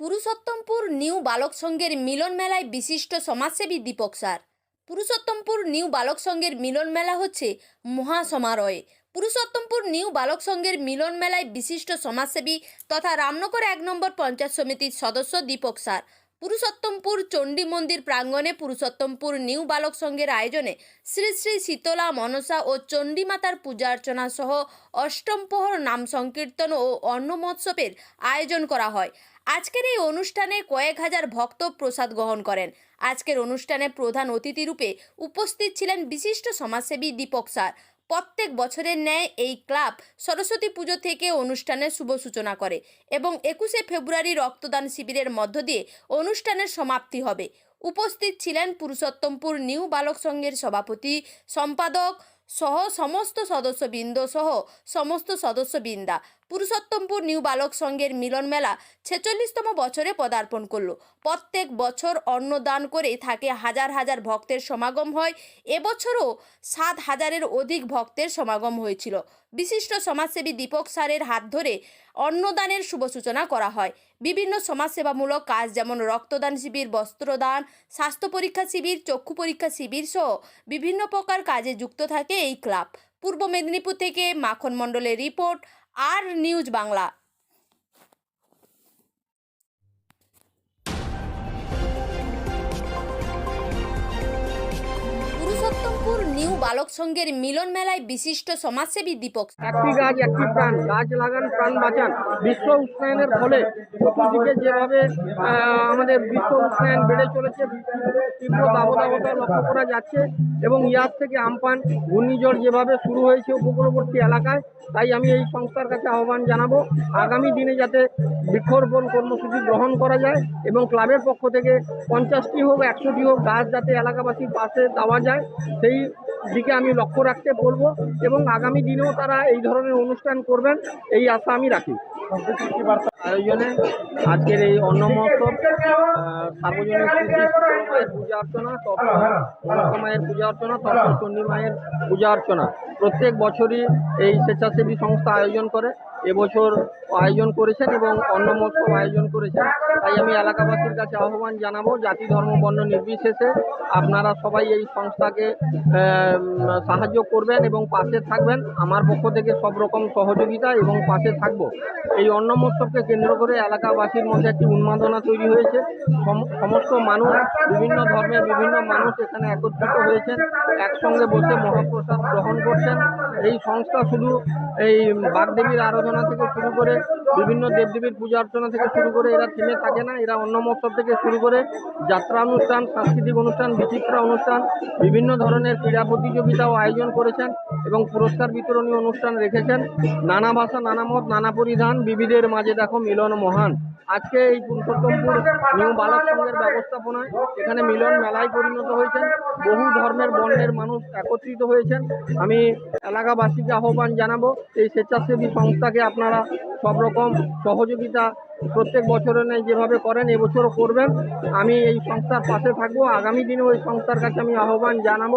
Purushottampur new বালক সংঘের মিলন মেলায় বিশিষ্ট সমাজসেবী দীপক স্যার। পুরুষোত্তমপুর নিউ বালক সংঘের মিলন মেলা হচ্ছে মহাসমারোহে। পুরুষোত্তমপুর নিউ বালক সংঘের মিলন মেলায় বিশিষ্ট সমাজসেবী তথা রামনগর এক নম্বর পঞ্চায়েত সমিতির সদস্য দীপক স্যার। পুরুষোত্তমপুর চণ্ডী মন্দির প্রাঙ্গণে পুরুষোত্তমপুর নিউ বালক সংঘের আয়োজনে শ্রী শ্রী শীতলা মনসা ও চণ্ডী মাতার পূজা অর্চনা সহ অষ্টম প্রহর নাম সংকীর্তন ও অন্ন মহোৎসবের আয়োজন করা হয়। আজকের এই অনুষ্ঠানে কয়েক হাজার ভক্ত প্রসাদ গ্রহণ করেন। আজকের অনুষ্ঠানে প্রধান অতিথি রূপে উপস্থিত ছিলেন বিশিষ্ট সমাজসেবী দীপক স্যার। প্রত্যেক বছরের ন্যায় এই ক্লাব সরস্বতী পুজো থেকে অনুষ্ঠানের শুভ সূচনা করে এবং একুশে ফেব্রুয়ারি রক্তদান শিবিরের মধ্য দিয়ে অনুষ্ঠানের সমাপ্তি হবে। উপস্থিত ছিলেন পুরুষোত্তমপুর নিউ বালক সংঘের সভাপতি, সম্পাদক সহ সমস্ত সদস্যবৃন্দ সহ সমস্ত সদস্যবৃন্দা। পুরুষোত্তমপুর নিউ বালক সংঘের মিলন মেলা ছেচল্লিশতম বছরে পদার্পণ করল। প্রত্যেক বছর অন্নদান করে থাকে হাজার হাজার ভক্তের সমাগম হয়। এবছরও সাত হাজারের অধিক ভক্তের সমাগম হয়েছিল। বিশিষ্ট সমাজসেবী দীপক সারের হাত ধরে অন্নদানের শুভ সূচনা করা হয়। বিভিন্ন সমাজসেবামূলক কাজ যেমন রক্তদান শিবির, বস্ত্রদান, স্বাস্থ্য পরীক্ষা শিবির, চক্ষু পরীক্ষা শিবির সহ বিভিন্ন প্রকার কাজে যুক্ত থাকে এই ক্লাব। পূর্ব মেদিনীপুর থেকে মাখন মণ্ডলের রিপোর্ট আর নিউজ বাংলা বালক সংঘের মিলন মেলায় বিশিষ্ট সমাজসেবী দীপক একটি গাছ, একটি প্রাণ, গাছ লাগান, প্রাণ বাঁচান। বিশ্ব উষ্ণায়নের ফলে চতুর্দিকে যেভাবে আমাদের বিশ্ব উষ্ণায়ন বেড়ে চলেছে, তীব্র দাবদাবতা লক্ষ্য করা যাচ্ছে এবং ইয়ার থেকে আমপান, ঘূর্ণিঝড় যেভাবে শুরু হয়েছে উপকূলবর্তী এলাকায়, তাই আমি এই সংস্থার কাছে আহ্বান জানাব, আগামী দিনে যাতে বৃক্ষরোপণ কর্মসূচি গ্রহণ করা যায় এবং ক্লাবের পক্ষ থেকে পঞ্চাশটি হোক, একশোটি হোক গাছ যাতে এলাকাবাসীর পাশে দেওয়া যায়, সেই দিকে আমি লক্ষ্য রাখতে বলব এবং আগামী দিনেও তারা এই ধরনের অনুষ্ঠান করবেন, এই আশা আমি রাখি। আয়োজনে আজকের এই অন্ন মহোৎসব সার্বজনীন পূজা অর্চনা মনসা মায়ের পূজা অর্চনা তথা চণ্ডী মায়ের পূজা অর্চনা। প্রত্যেক বছরই এই স্বেচ্ছাসেবী সংস্থা আয়োজন করে। এবছর আয়োজন করেছেন এবং অন্ন মহোৎসব আয়োজন করেছেন। তাই আমি এলাকাবাসীর কাছে আহ্বান জানাব, জাতি, ধর্ম, বর্ণ নির্বিশেষে আপনারা সবাই এই সংস্থাকে সাহায্য করবেন এবং পাশে থাকবেন। আমার পক্ষ থেকে সব রকম সহযোগিতা এবং পাশে থাকব। এই অন্ন মহোৎসবকে কেন্দ্র করে এলাকাবাসীর মধ্যে একটি উন্মাদনা তৈরি হয়েছে। সম- সমস্ত মানুষ, বিভিন্ন ধর্মের বিভিন্ন মানুষ এখানে একত্রিত হয়েছেন। একসঙ্গে বসে মহাপ্রসাদ গ্রহণ করছেন। এই সংস্থা শুধু এই বাগদেবীর আরাধনা থেকে শুরু করে বিভিন্ন দেবদেবীর পূজা অর্চনা থেকে শুরু করে এরা থেমে থাকে না। এরা অন্য মহোৎসব থেকে শুরু করে যাত্রা অনুষ্ঠান, সাংস্কৃতিক অনুষ্ঠান, বিচিত্রা অনুষ্ঠান, বিভিন্ন ধরনের ক্রীড়া প্রতিযোগিতাও আয়োজন করেছেন এবং পুরস্কার বিতরণী অনুষ্ঠান রেখেছেন। নানা ভাষা, নানা মত, নানা পরিধান, বিবিধের মাঝে দেখো মিলন মহান। আজকে এই পুরুষোত্তমপুর নিউ বালক সংঘের ব্যবস্থাপনায় এখানে মিলন মেলায় পরিণত হয়েছেন। বহু ধর্মের বর্ণের মানুষ একত্রিত হয়েছেন। আমি এলাকাবাসীকে আহ্বান জানাব। এই স্বেচ্ছাসেবী সংস্থাকে আপনারা সব রকম সহযোগিতা প্রত্যেক বছরের ন্যায় যেভাবে করেন, এবছরও করবেন। আমি এই সংস্থার পাশে থাকব। আগামী দিনেও এই সংস্থার কাছে আমি আহ্বান জানাব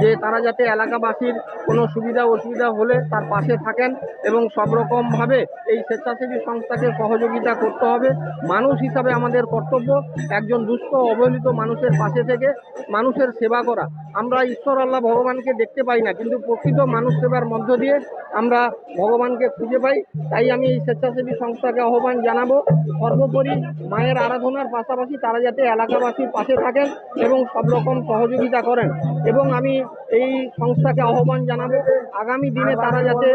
যে তারা যাতে এলাকাবাসীর কোনো সুবিধা অসুবিধা হলে তার পাশে থাকেন এবং সব রকমভাবে এই স্বেচ্ছাসেবী সংস্থাকে সহযোগিতা করতে হবে। মানুষ হিসাবে আমাদের কর্তব্য একজন দুস্থ, অবহেলিত মানুষের পাশে থেকে মানুষের সেবা করা। আমরা ঈশ্বর আল্লাহ ভগবানকে দেখতে পাই না, কিন্তু প্রকৃত মানুষ সেবার মধ্য দিয়ে আমরা ভগবানকে খুঁজে পাই। তাই আমি এই স্বেচ্ছাসেবী সংস্থাকে আহ্বান জানাব। সর্বোপরি মায়ের আরাধনার পাশাপাশি তারা যাতে এলাকাবাসীর পাশে থাকেন এবং সব রকম সহযোগিতা করেন। এবং আমি এই সংস্থাকে আহ্বান জানাব, আগামী দিনে তারা যাতে